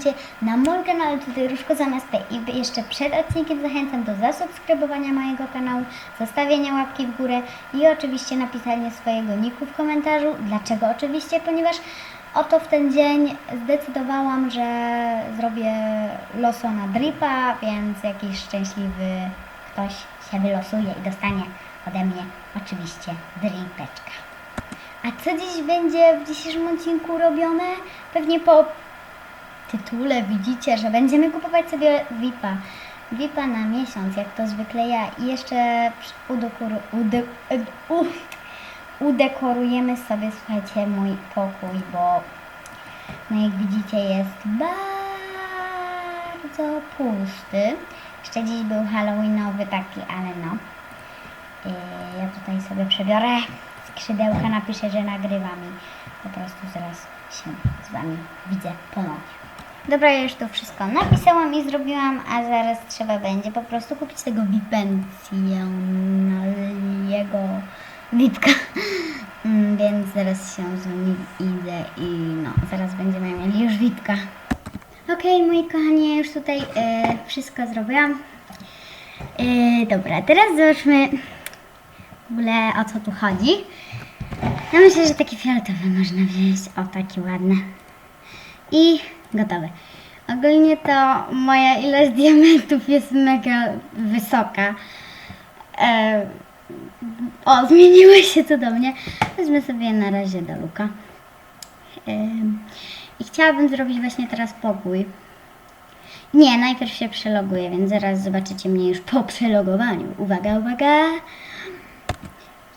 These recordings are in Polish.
koncie na moim kanale tutaj Różko zamiast P. I jeszcze przed odcinkiem zachęcam do zasubskrybowania mojego kanału, zostawienia łapki w górę i oczywiście napisania swojego niku w komentarzu. Dlaczego oczywiście? Ponieważ oto w ten dzień zdecydowałam, że zrobię loso na dripa, więc jakiś szczęśliwy ktoś się wylosuje i dostanie ode mnie oczywiście dripeczka. A co dziś będzie w dzisiejszym odcinku robione? Pewnie po tytule widzicie, że będziemy kupować sobie VIPa. VIPa na miesiąc, jak to zwykle ja. I jeszcze udekorujemy sobie, słuchajcie, mój pokój, bo no jak widzicie jest bardzo pusty. Jeszcze dziś był halloweenowy taki, ale no. Yy, ja tutaj sobie przebiorę skrzydełka, napiszę, że nagrywam i po prostu zaraz się z Wami widzę ponownie. Dobra, ja już to wszystko napisałam i zrobiłam, a zaraz trzeba będzie po prostu kupić tego Vipencjonalnego Wipka. Mm, Więc zaraz się z Wami idę i no, zaraz będziemy mieli już Wipka. Okej, moi kochani, już tutaj e, wszystko zrobiłam. E, dobra, teraz zobaczmy w ogóle o co tu chodzi. Ja myślę, że taki fioletowy można wziąć. O, taki ładny. I gotowy. Ogólnie to moja ilość diamentów jest mega wysoka. E, o, zmieniło się to do mnie. Wezmę sobie na razie do luka. Em, I chciałabym zrobić właśnie teraz pokój. Nie, najpierw się przeloguję, więc zaraz zobaczycie mnie już po przelogowaniu. Uwaga, uwaga!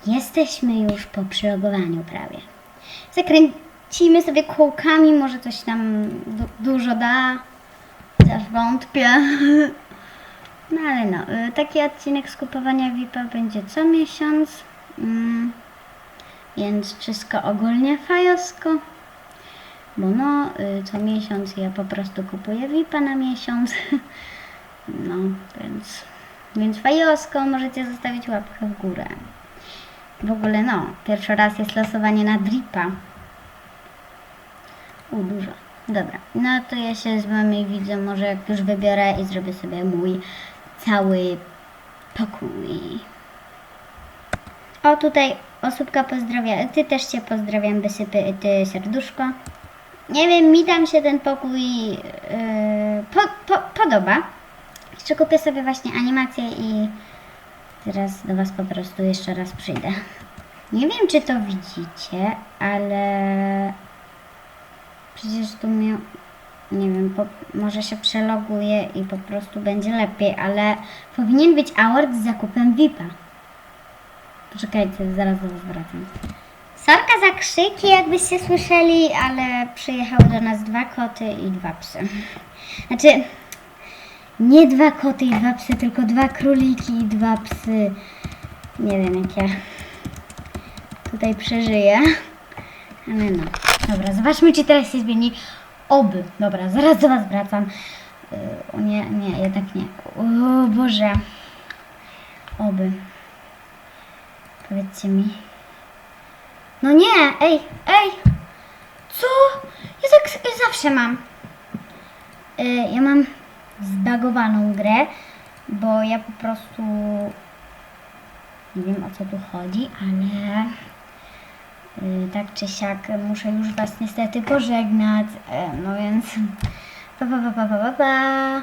Jesteśmy już po przelogowaniu prawie. Zakręcimy sobie kółkami, może coś nam du- dużo da. Chociaż wątpię. No ale no, y, taki odcinek z kupowania VIP-a będzie co miesiąc. Mm, więc wszystko ogólnie fajosko. Bo no, y, co miesiąc ja po prostu kupuję VIP-a na miesiąc. No, więc, więc fajosko możecie zostawić łapkę w górę. W ogóle no, pierwszy raz jest losowanie na dripa. Dużo. Dobra, no to ja się z wami widzę, może jak już wybiorę i zrobię sobie mój cały pokój. O, tutaj osóbka pozdrawia, ty też cię pozdrawiam, wysypy, ty serduszko. Nie wiem, mi tam się ten pokój yy, po, po, podoba. Jeszcze kupię sobie właśnie animację i Teraz do Was po prostu jeszcze raz przyjdę. Nie wiem, czy to widzicie, ale przecież tu miał. Nie wiem, po, może się przeloguję i po prostu będzie lepiej, ale powinien być award z zakupem VIP-a. Poczekajcie, zaraz do wracam. Sorka za krzyki, jakbyście słyszeli, ale przyjechały do nas dwa koty i dwa psy. Znaczy, nie dwa koty i dwa psy, tylko dwa króliki i dwa psy. Nie wiem, jak ja tutaj przeżyję. Ale no. Dobra, zobaczmy, czy teraz się zmieni. Oby. Dobra, zaraz do Was wracam. Yy, O nie, nie, jednak nie. O Boże. Oby. Powiedzcie mi. No nie, ej, ej. Co? Ja tak zawsze mam. Y, ja mam zbagowaną grę, bo ja po prostu nie wiem o co tu chodzi, ale tak czy siak muszę już Was niestety pożegnać, y, no więc pa pa pa pa pa pa. pa.